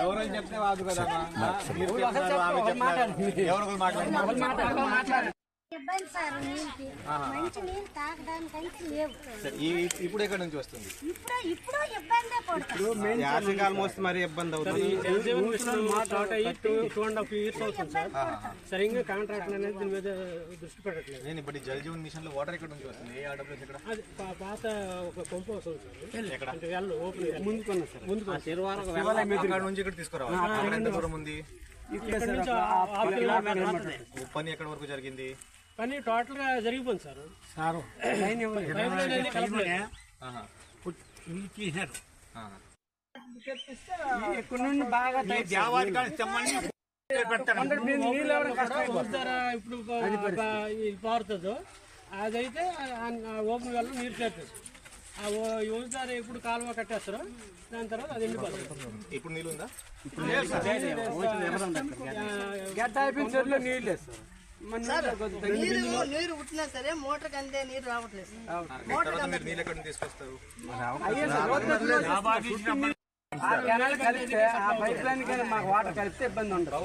ఎవరో చెప్తే వాదు కదా మీరు చెప్తున్నారు, ఆమె చెప్తున్నారు. ఎవరో ఒకరు మాట్లాడండి ఇబ్బంది సార్ నీళ్ళకి మంచి నీళ్ళు తాగడానికంటే లేవు. సరే, ఈ ఇప్పుడు ఎక్కడి నుంచి వస్తుంది? ఇప్పుడు ఇప్పుడు ఇబ్బందే పడుతుంది యాసకాలం వస్తే మరి ఇబ్బంది అవుతుంది. జలజీవన్ మిషన్ స్టార్ట్ అయ్యి two two and half years అవుతుంది సార్. సరిగ్గా కాంట్రాక్ట్ అనేది దీని మీద దృష్టి పెట్టట్లేదు. నేను ఇప్పుడు ఈ జల్ జీవన్ మిషన్లో వాటర్ ఎక్కడి నుంచి వస్తుంది? ఏ అది పా- పాత ఒక పంపు వస్తుంది సార్. ఎక్కడ? అంటే వెళ్ళు ఓపెన్ ముందుకున్నా సార్. ముందుకు అక్కడ నుంచి ఇక్కడ తీసుకురావాలి. అక్కడ ఎంత దూరం ఉంది? ఇక్కడ. పని ఎక్కడి వరకు జరిగింది? పని టోటల్గా జరిగిపోయింది సార్. లైన్ కలపలేదు. ఇక్కడ నుండి బాగా ఉద్దర ఇప్పుడు ఒక- ఒక ఇది పారుతుందో అదైతే ఓపెన్ వెల్ నీరు చేరుతుంది. ఆ యువదార ఎప్పుడు కాలువ కట్టేస్తారో దాని తర్వాత అది ఎండిపోతుంది. ఇప్పుడు నీళ్ళు ఉందా? గడ్డ అయిపోయిన నీళ్ళు నీరు నీరు పుట్టినా సరే మోటార్ నీరు రావట్లేదు. తీసుకొస్తారు? ఆ కెనాల్ కలిపితే ఆ పైప్ లైన్ కానీ మాకు వాటర్ కలిపితే ఇబ్బంది ఉండదు.